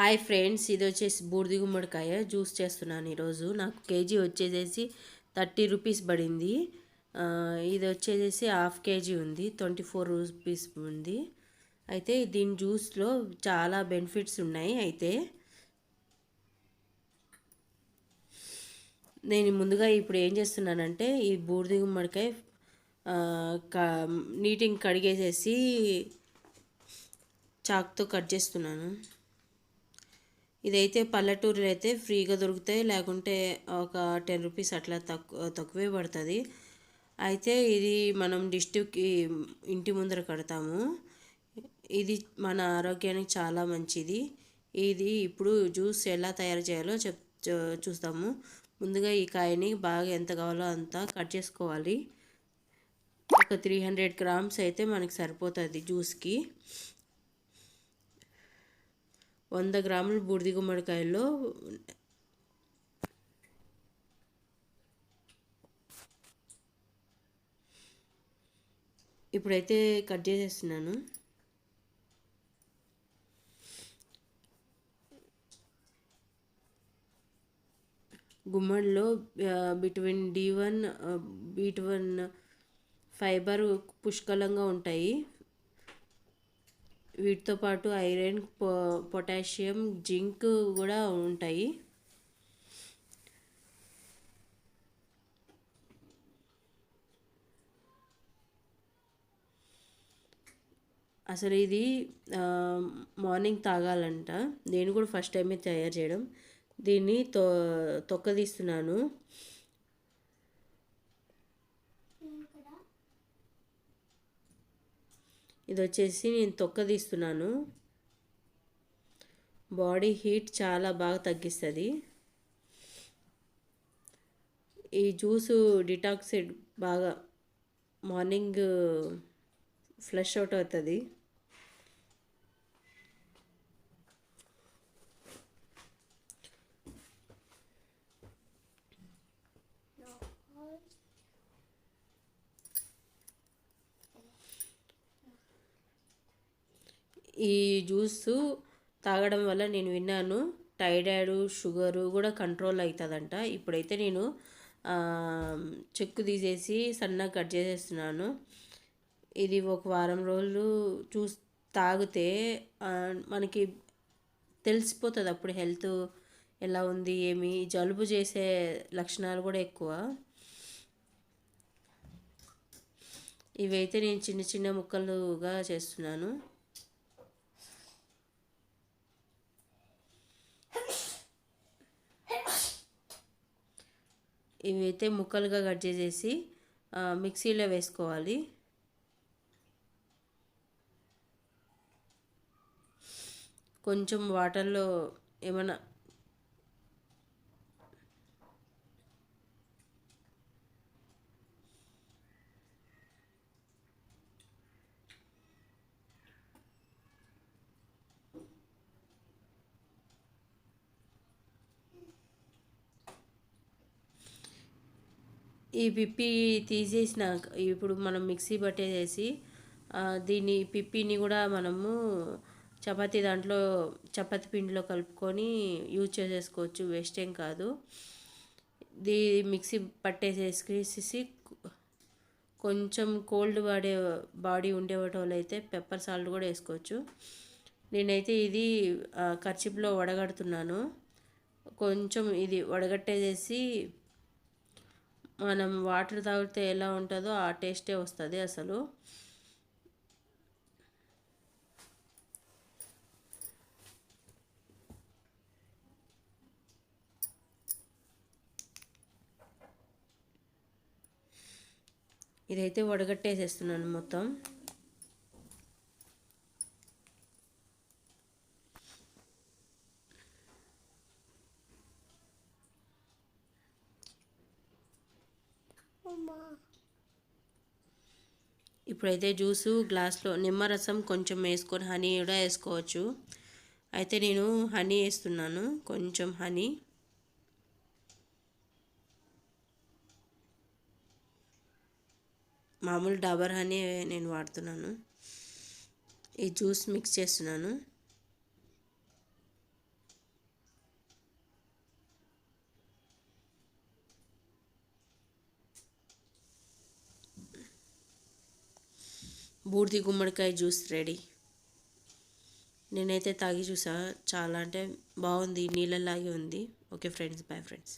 Hi friends ఇది వచ్చేసి బూడిది గుమ్మడికాయ జ్యూస్ చేస్తున్నాను ఈరోజు. నాకు కేజీ వచ్చేసేసి థర్టీ రూపీస్ పడింది. ఇది వచ్చేసేసి హాఫ్ కేజీ ఉంది ట్వంటీ ఫోర్ రూపీస్ ఉంది. అయితే దీని జ్యూస్లో చాలా బెనిఫిట్స్ ఉన్నాయి. అయితే నేను ముందుగా ఇప్పుడు ఏం చేస్తున్నానంటే ఈ బూడిది గుమ్మడికాయ క- నీటిని కడిగేసేసి చాక్తో కట్ చేస్తున్నాను. ఇదైతే పల్లెటూరులో అయితే ఫ్రీగా దొరుకుతాయి. లేకుంటే ఒక టెన్ రూపీస్ అట్లా తక్కువ తక్కువే పడుతుంది. అయితే ఇది మనం డిస్ట్రిక్ట్కి ఇంటి ముందర కడతాము. ఇది మన ఆరోగ్యానికి చాలా మంచిది. ఇది ఇప్పుడు జ్యూస్ ఎలా తయారు చేయాలో చెప్ చూస్తాము. ముందుగా ఈ కాయని బాగా ఎంత కావాలో అంత కట్ చేసుకోవాలి. ఒక త్రీ హండ్రెడ్ గ్రామ్స్ అయితే మనకి సరిపోతుంది జ్యూస్కి. వంద గ్రాములు బూడిది గుమ్మడికాయల్లో ఇప్పుడైతే కట్ చేసేస్తున్నాను. గుమ్మడిలో బిట్వీన్ డి వన్ బీట్ వన్ ఫైబర్ పుష్కలంగా ఉంటాయి. వీటితో పాటు ఐరన్ పొ పొటాషియం జింక్ కూడా ఉంటాయి. అసలు ఇది మార్నింగ్ తాగాలంట. నేను కూడా ఫస్ట్ టైమే తయారు చేయడం. దీన్ని తొ తొక్కదీస్తున్నాను. ఇది వచ్చేసి నేను తొక్క తీస్తున్నాను. బాడీ హీట్ చాలా బాగా తగ్గిస్తుంది. ఈ జ్యూసు డిటాక్సిడ్ బాగా మార్నింగ్ ఫ్లష్ అవుట్ అవుతుంది. ఈ జ్యూస్ తాగడం వల్ల నేను విన్నాను. థైరాయిడ్ షుగరు కూడా కంట్రోల్ అవుతుందంట ఇప్పుడైతే నేను చెక్కు తీసేసి సన్నగా కట్ చేసేస్తున్నాను. ఇది ఒక వారం రోజులు చూస్ తాగితే మనకి తెలిసిపోతుంది అప్పుడు హెల్త్ ఎలా ఉంది ఏమి జలుబు చేసే లక్షణాలు కూడా ఎక్కువ. ఇవైతే నేను చిన్న చిన్న ముక్కలుగా చేస్తున్నాను. ఇవైతే ముక్కలుగా కట్ చేసేసి మిక్సీలో వేసుకోవాలి. కొంచెం వాటర్లో ఏమైనా ఈ పిప్పి తీసేసినాక ఇప్పుడు మనం మిక్సీ పట్టేసేసి దీన్ని పిప్పిని కూడా మనము చపాతి దాంట్లో చపాతి పిండిలో కలుపుకొని యూజ్ చేసేసుకోవచ్చు. వేస్ట్ ఏం కాదు. దీ మిక్సీ పట్టేసేసి కొంచెం కోల్డ్ వాడే బాడీ ఉండే అయితే పెప్పర్ సాల్ట్ కూడా వేసుకోవచ్చు. నేనైతే ఇది ఖర్చిప్లో వడగడుతున్నాను. కొంచెం ఇది వడగట్టేసేసి మనం వాటర్ తాగితే ఎలా ఉంటుందో ఆ టేస్టే వస్తుంది అసలు. ఇదైతే వడగట్టేసేస్తున్నాను మొత్తం. ఇప్పుడైతే జ్యూసు గ్లాస్లో నిమ్మరసం కొంచెం వేసుకొని హనీ కూడా వేసుకోవచ్చు. అయితే నేను హనీ వేస్తున్నాను కొంచెం హనీ. మామూలు డాబర్ హనీ నేను వాడుతున్నాను. ఈ జ్యూస్ మిక్స్ చేస్తున్నాను. బూడిది గుమ్మడికాయ జ్యూస్ రెడీ. నేనైతే తాగి చూసా. చాలా అంటే బాగుంది నీళ్ళలాగే ఉంది. Okay friends bye friends.